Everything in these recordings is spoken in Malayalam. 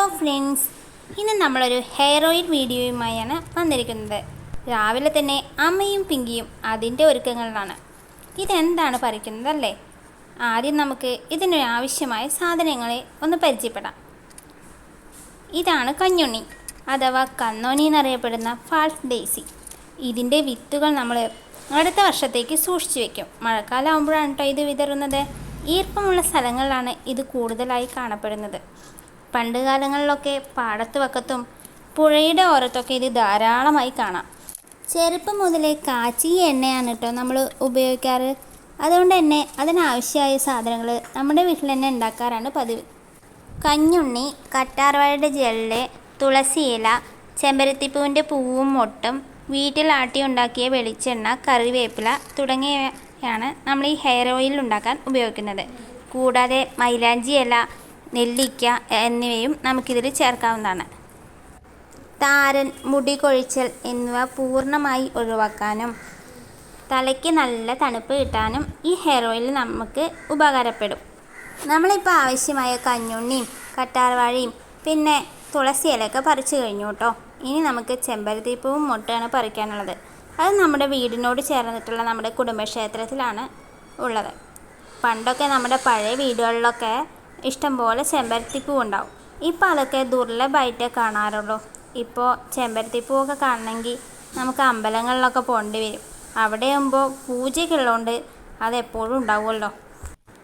ഹലോ ഫ്രണ്ട്സ് ഇന്ന് നമ്മളൊരു ഹെയർ ഓയിൽ വീഡിയോയുമായാണ് വന്നിരിക്കുന്നത്. രാവിലെ തന്നെ അമ്മയും പിങ്കിയും അതിന്റെ ഒരുക്കങ്ങളിലാണ്. ഇതെന്താണ് പറിക്കുന്നതല്ലേ? ആദ്യം നമുക്ക് ഇതിന് ആവശ്യമായ സാധനങ്ങളെ ഒന്ന് പരിചയപ്പെടാം. ഇതാണ് കഞ്ഞുണ്ണി അഥവാ കന്നോണി എന്നറിയപ്പെടുന്ന ഫാൾസ് ഡേസി ഇതിന്റെ വിത്തുകൾ നമ്മൾ അടുത്ത വർഷത്തേക്ക് സൂക്ഷിച്ചു വെക്കും. മഴക്കാലം ആകുമ്പോഴാണ് കേട്ടോ ഇത് വിതറുന്നത്. ഈർപ്പമുള്ള സ്ഥലങ്ങളിലാണ് ഇത് കൂടുതലായി കാണപ്പെടുന്നത്. പണ്ട് കാലങ്ങളിലൊക്കെ പാടത്ത് വക്കത്തും പുഴയുടെ ഓരത്തൊക്കെ ഇത് ധാരാളമായി കാണാം. ചെറുപ്പം മുതലേ കാച്ചി എണ്ണയാണ് കേട്ടോ നമ്മൾ ഉപയോഗിക്കാറ്. അതുകൊണ്ട് തന്നെ അതിനാവശ്യമായ സാധനങ്ങൾ നമ്മുടെ വീട്ടിൽ തന്നെ ഉണ്ടാക്കാറാണ് പതിവ്. കഞ്ഞുണ്ണി കറ്റാർവാഴയുടെ ജെല്ല് തുളസിയില ചെമ്പരത്തിപ്പൂവിന്റെ പൂവും മൊട്ടും വീട്ടിൽ ആട്ടി ഉണ്ടാക്കിയ വെളിച്ചെണ്ണ കറിവേപ്പില തുടങ്ങിയവയാണ് നമ്മൾ ഈ ഹെയർ ഓയിൽ ഉണ്ടാക്കാൻ ഉപയോഗിക്കുന്നത്. കൂടാതെ മൈലാഞ്ചി ഇല നെല്ലിക്ക എന്നിവയും നമുക്കിതിൽ ചേർക്കാവുന്നതാണ്. താരൻ മുടി കൊഴിച്ചൽ എന്നിവ പൂർണമായി ഒഴിവാക്കാനും തലയ്ക്ക് നല്ല തണുപ്പ് കിട്ടാനും ഈ ഹെയർ ഓയിൽ നമുക്ക് ഉപകാരപ്പെടും. നമ്മളിപ്പോൾ ആവശ്യമായ കഞ്ഞുണ്ണിയും കറ്റാർവാഴയും പിന്നെ തുളസി ഇലയൊക്കെ പറിച്ചു കഴിഞ്ഞു കേട്ടോ. ഇനി നമുക്ക് ചെമ്പരത്തിപ്പൂവും മുട്ടയാണ് പറിക്കാനുള്ളത്. അത് നമ്മുടെ വീടിനോട് ചേർന്നിട്ടുള്ള നമ്മുടെ കുടുംബക്ഷേത്രത്തിലാണ് ഉള്ളത്. പണ്ടൊക്കെ നമ്മുടെ പഴയ വീടുകളിലൊക്കെ ഇഷ്ടംപോലെ ചെമ്പരത്തിപ്പൂ ഉണ്ടാവും. ഇപ്പോൾ അതൊക്കെ ദുർലഭമായിട്ടേ കാണാറുള്ളൂ. ഇപ്പോൾ ചെമ്പരത്തിപ്പൂവൊക്കെ കാണണമെങ്കിൽ നമുക്ക് അമ്പലങ്ങളിലൊക്കെ പോകേണ്ടി വരും. അവിടെ ആകുമ്പോൾ പൂജയ്ക്കുള്ളതുകൊണ്ട് അതെപ്പോഴും ഉണ്ടാവുമല്ലോ.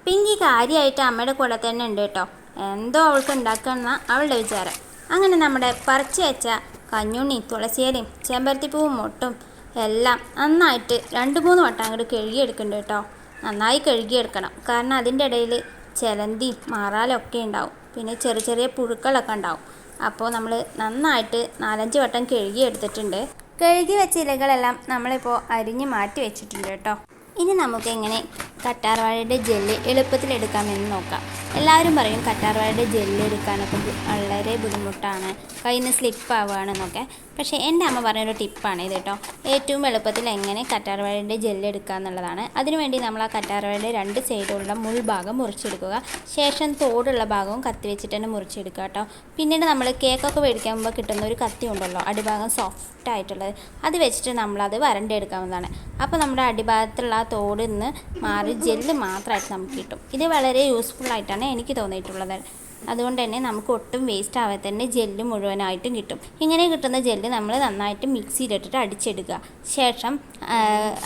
പിങ്കി കാര്യമായിട്ട് അമ്മയുടെ കൂടെ തന്നെ ഉണ്ട് കേട്ടോ. എന്തോ അവൾക്ക് ഉണ്ടാക്കുന്ന അവളുടെ വിചാരം. അങ്ങനെ നമ്മുടെ പറിച്ചു വെച്ച കഞ്ഞുണ്ണി തുളസിയലയും ചെമ്പരത്തിപ്പൂവും മൊട്ടും എല്ലാം നന്നായിട്ട് രണ്ട് മൂന്ന് വട്ടം അങ്ങോട്ട് കഴുകിയെടുക്കുന്നുണ്ട് കേട്ടോ. നന്നായി കഴുകിയെടുക്കണം. കാരണം അതിന്റെ ഇടയിൽ ചിലന്തി മാറാലൊക്കെ ഉണ്ടാവും. പിന്നെ ചെറിയ ചെറിയ പുഴുക്കളൊക്കെ ഉണ്ടാവും. അപ്പോൾ നമ്മൾ നന്നായിട്ട് നാലഞ്ച് വട്ടം കഴുകി എടുത്തിട്ടുണ്ട്. കഴുകി വെച്ച ഇലകളെല്ലാം നമ്മളിപ്പോൾ അരിഞ്ഞ് മാറ്റി വെച്ചിട്ടുണ്ട് കേട്ടോ. ഇനി നമുക്ക് എങ്ങനെ കറ്റാർവാഴയുടെ ജെല്ല് എളുപ്പത്തിൽ എടുക്കാമെന്ന് നോക്കാം. എല്ലാവരും പറയും കറ്റാർവാഴയുടെ ജെല്ല് എടുക്കാനൊക്കെ വളരെ ബുദ്ധിമുട്ടാണ്. കയ്യിൽ നിന്ന് സ്ലിപ്പ് ആവുകയാണെന്നൊക്കെ. പക്ഷേ എന്റെ അമ്മ പറഞ്ഞൊരു ടിപ്പാണ് ഇത് കേട്ടോ. ഏറ്റവും എളുപ്പത്തിൽ എങ്ങനെ കറ്റാർവാഴയുടെ ജെല്ല് എടുക്കുക എന്നുള്ളതാണ് അതിനുവേണ്ടി നമ്മൾ ആ കറ്റാർവാഴയുടെ രണ്ട് സൈഡുള്ള മുൾഭാഗം മുറിച്ചെടുക്കുക. ശേഷം തോടുള്ള ഭാഗവും കത്തി വെച്ചിട്ട് തന്നെ മുറിച്ചെടുക്കുക കേട്ടോ. പിന്നീട് നമ്മൾ കേക്കൊക്കെ മേടിക്കാൻ മുമ്പ് കിട്ടുന്ന ഒരു കത്തി ഉണ്ടല്ലോ അടിഭാഗം സോഫ്റ്റ് ആയിട്ടുള്ളത്. അത് വെച്ചിട്ട് നമ്മളത് വരണ്ടെടുക്കാവുന്നതാണ് അപ്പോൾ നമ്മുടെ അടിഭാഗത്തുള്ള ആ തോടിൽ നിന്ന് മാറി ജെല്ല് മാത്രമായിട്ട് നമുക്ക് കിട്ടും. ഇത് വളരെ യൂസ്ഫുൾ ആയിട്ടാണ് എനിക്ക് തോന്നിയിട്ടുള്ളത്. അതുകൊണ്ട് തന്നെ നമുക്ക് ഒട്ടും വേസ്റ്റ് ആവാതെ തന്നെ ജെല്ല് മുഴുവനായിട്ടും കിട്ടും. ഇങ്ങനെ കിട്ടുന്ന ജെല്ല് നമ്മൾ നന്നായിട്ട് മിക്സിയിലിട്ടിട്ട് അടിച്ചെടുക്കുക. ശേഷം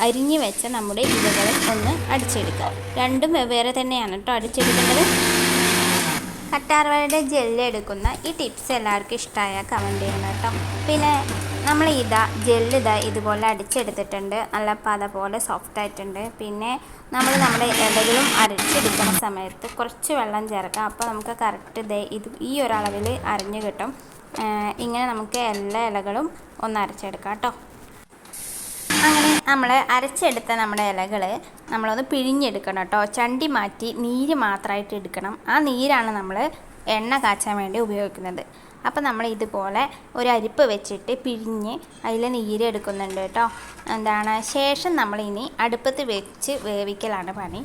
അരിഞ്ഞു വെച്ച നമ്മുടെ ഇലകളെ ഒന്ന് അടിച്ചെടുക്കുക. രണ്ടും വെവ്വേറെ തന്നെയാണ് കേട്ടോ അടിച്ചെടുക്കേണ്ടത്. കറ്റാർവാഴയുടെ ജെല്ല് എടുക്കുന്ന ഈ ടിപ്സ് എല്ലാവർക്കും ഇഷ്ടമായ കമന്റ് ചെയ്യണം കേട്ടോ പിന്നെ നമ്മൾ ഇതാ ജെല്ല് ഇതാ ഇതുപോലെ അടിച്ചെടുത്തിട്ടുണ്ട്. നല്ല പത പോലെ സോഫ്റ്റ് ആയിട്ടുണ്ട്. പിന്നെ നമ്മൾ നമ്മുടെ ഇലകളും അരച്ചെടുക്കുന്ന സമയത്ത് കുറച്ച് വെള്ളം ചേർക്കാം. അപ്പോൾ നമുക്ക് കറക്റ്റ് ഇതേ ഇത് ഈ ഒരളവിൽ അരിഞ്ഞു കിട്ടും. ഇങ്ങനെ നമുക്ക് എല്ലാ ഇലകളും ഒന്ന് അരച്ചെടുക്കാം കേട്ടോ. അങ്ങനെ നമ്മൾ അരച്ചെടുത്ത നമ്മുടെ ഇലകൾ നമ്മളൊന്ന് പിഴിഞ്ഞെടുക്കണം കേട്ടോ. ചണ്ടി മാറ്റി നീര് മാത്രമായിട്ട് എടുക്കണം. ആ നീരാണ് നമ്മൾ എണ്ണ കാച്ചാൻ വേണ്ടി ഉപയോഗിക്കുന്നത്. അപ്പോൾ നമ്മൾ ഇതുപോലെ ഒരു അരിപ്പ് വെച്ചിട്ട് പിഴിഞ്ഞ് അതിൽ നീര് എടുക്കുന്നുണ്ട് കേട്ടോ. എന്താണ്? ശേഷം നമ്മൾ ഇനി അടുപ്പത്ത് വെച്ച് വേവിക്കലാണ് പണി.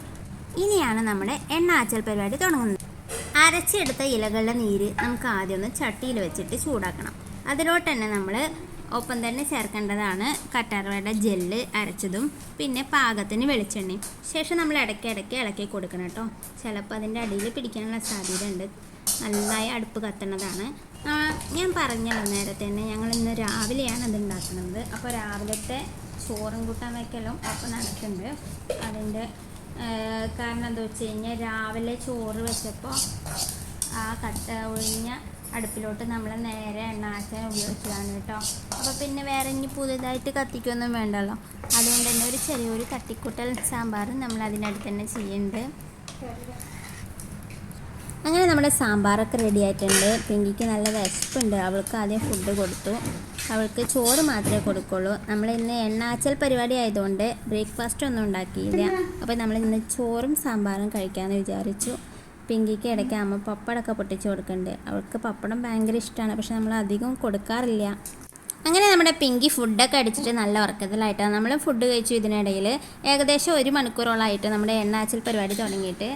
ഇനിയാണ് നമ്മുടെ എണ്ണ ആച്ചൽ പരിപാടി തുടങ്ങുന്നത്. അരച്ചെടുത്ത ഇലകളുടെ നീര് നമുക്ക് ആദ്യം ഒന്ന് ചട്ടിയിൽ വെച്ചിട്ട് ചൂടാക്കണം. അതിലോട്ട് തന്നെ നമ്മൾ ഒപ്പം തന്നെ ചേർക്കേണ്ടതാണ് കറ്റാർവാഴയുടെ ജെല്ല് അരച്ചതും പിന്നെ പാകത്തിന് വെളിച്ചെണ്ണയും. ശേഷം നമ്മൾ ഇടയ്ക്ക് ഇടയ്ക്ക് ഇളക്കി കൊടുക്കണം കേട്ടോ. ചിലപ്പോൾ അതിന്റെ അടിയിൽ പിടിക്കാനുള്ള സാധ്യത ഉണ്ട് നന്നായി അടുപ്പ് കത്തണതാണ്. ഞാൻ പറഞ്ഞല്ലോ നേരത്തെ തന്നെ ഞങ്ങൾ ഇന്ന് രാവിലെയാണ് അത് ഉണ്ടാക്കുന്നത്. അപ്പോൾ രാവിലത്തെ ചോറും കൂട്ടാൻ വയ്ക്കലും അപ്പോൾ നടക്കുന്നുണ്ട്. അതിന്റെ കാരണം എന്താ വെച്ച് കഴിഞ്ഞാൽ രാവിലെ ചോറ് വെച്ചപ്പോൾ ആ കട്ട ഒഴിഞ്ഞ അടുപ്പിലോട്ട് നമ്മൾ നേരെ എണ്ണാച്ചാൻ ഉപയോഗിച്ചതാണ് കേട്ടോ. അപ്പോൾ പിന്നെ വേറെ ഇനി പുതിയതായിട്ട് കത്തിക്കൊന്നും വേണ്ടല്ലോ. അതുകൊണ്ട് തന്നെ ഒരു ചെറിയൊരു തട്ടിക്കൂട്ടൽ സാമ്പാർ നമ്മൾ അതിനടുത്ത് തന്നെ ചെയ്യുന്നുണ്ട്. അങ്ങനെ നമ്മുടെ സാമ്പാറൊക്കെ റെഡി ആയിട്ടുണ്ട്. പിങ്കിക്ക് നല്ല വിശപ്പുണ്ട്. അവൾക്ക് ആദ്യം ഫുഡ് കൊടുത്തു. അവൾക്ക് ചോറ് മാത്രമേ കൊടുക്കുള്ളൂ. നമ്മൾ ഇന്ന് എണ്ണാച്ചൽ പരിപാടി ആയതുകൊണ്ട് ബ്രേക്ക്ഫാസ്റ്റ് ഒന്നും ഉണ്ടാക്കിയില്ല. അപ്പോൾ നമ്മൾ ഇന്ന് ചോറും സാമ്പാറും കഴിക്കാമെന്ന് വിചാരിച്ചു. പിങ്കിക്ക് ഇടയ്ക്ക് അമ്മ പപ്പടമൊക്കെ പൊട്ടിച്ച് കൊടുക്കുന്നുണ്ട്. അവൾക്ക് പപ്പടം ഭയങ്കര ഇഷ്ടമാണ്. പക്ഷെ നമ്മൾ അധികം കൊടുക്കാറില്ല. അങ്ങനെ നമ്മുടെ പിങ്കി ഫുഡൊക്കെ അടിച്ചിട്ട് നല്ല ഉറക്കത്തിലായിട്ടാണ്. നമ്മൾ ഫുഡ് കഴിച്ചു ഇതിനിടയിൽ ഏകദേശം ഒരു മണിക്കൂറോളമായിട്ട് നമ്മുടെ എണ്ണ എണ്ണാച്ചൽ പരിപാടി തുടങ്ങിയിട്ട്.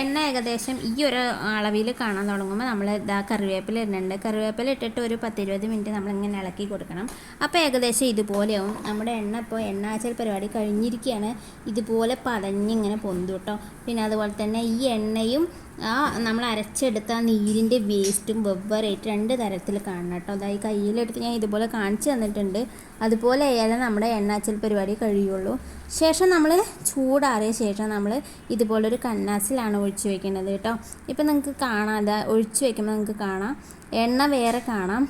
എണ്ണ ഏകദേശം ഈ ഒരു അളവിൽ കാണാൻ തുടങ്ങുമ്പോൾ നമ്മൾ ഇതാ കറിവേപ്പില ഇടുന്നുണ്ട്. കറിവേപ്പില ഇട്ടിട്ട് ഒരു പത്തിരുപത് മിനിറ്റ് നമ്മളിങ്ങനെ ഇളക്കി കൊടുക്കണം. അപ്പോൾ ഏകദേശം ഇതുപോലെയാവും. നമ്മുടെ എണ്ണ ഇപ്പോൾ എണ്ണ എണ്ണാച്ചൽ പരിപാടി കഴിഞ്ഞിരിക്കുകയാണ് ഇതുപോലെ പതഞ്ഞിങ്ങനെ പൊന്തു കേട്ടോ പിന്നെ അതുപോലെ തന്നെ ഈ എണ്ണയും ആ നമ്മൾ അരച്ചെടുത്ത നീരിന്റെ വേസ്റ്റും വെവ്വേറായിട്ട് രണ്ട് തരത്തിൽ കാണണം കേട്ടോ. അതായത് കയ്യിലെടുത്ത് ഞാൻ ഇതുപോലെ കാണിച്ചു തന്നിട്ടുണ്ട്. അതുപോലെ ആയാലും നമ്മുടെ എണ്ണാച്ചൽ പരിപാടി കഴിയുള്ളൂ. ശേഷം നമ്മൾ ചൂടാറിയ ശേഷം നമ്മൾ ഇതുപോലൊരു കന്നാസിലാണ് ഒഴിച്ചു വെക്കുന്നത് കേട്ടോ. ഇപ്പം നിങ്ങൾക്ക് കാണാം അതാ ഒഴിച്ചു വെക്കുമ്പോൾ നിങ്ങൾക്ക് കാണാം. എണ്ണ വേറെ കാണാം.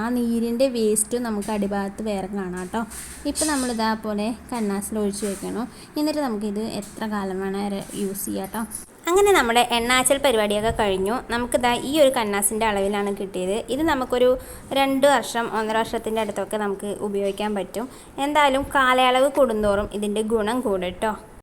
ആ നീരിന്റെ വേസ്റ്റും നമുക്ക് അടിഭാഗത്ത് വേറെ കാണാം കേട്ടോ. ഇപ്പം നമ്മൾ ഇതേപോലെ കന്നാസിൽ ഒഴിച്ചു വെക്കണം. എന്നിട്ട് നമുക്കിത് എത്ര കാലം വേണം യൂസ് ചെയ്യാം കേട്ടോ? അങ്ങനെ നമ്മുടെ എണ്ണാച്ചൽ പരിപാടിയൊക്കെ കഴിഞ്ഞു. നമുക്കിതാ ഈ ഒരു കന്നാസിന്റെ അളവിലാണ് കിട്ടിയത്. ഇത് നമുക്കൊരു രണ്ട് വർഷം ഒന്നര വർഷത്തിന്റെ അടുത്തൊക്കെ നമുക്ക് ഉപയോഗിക്കാൻ പറ്റും. എന്തായാലും കാലയളവ് കൂടുന്തോറും ഇതിന്റെ ഗുണം കൂടും കേട്ടോ.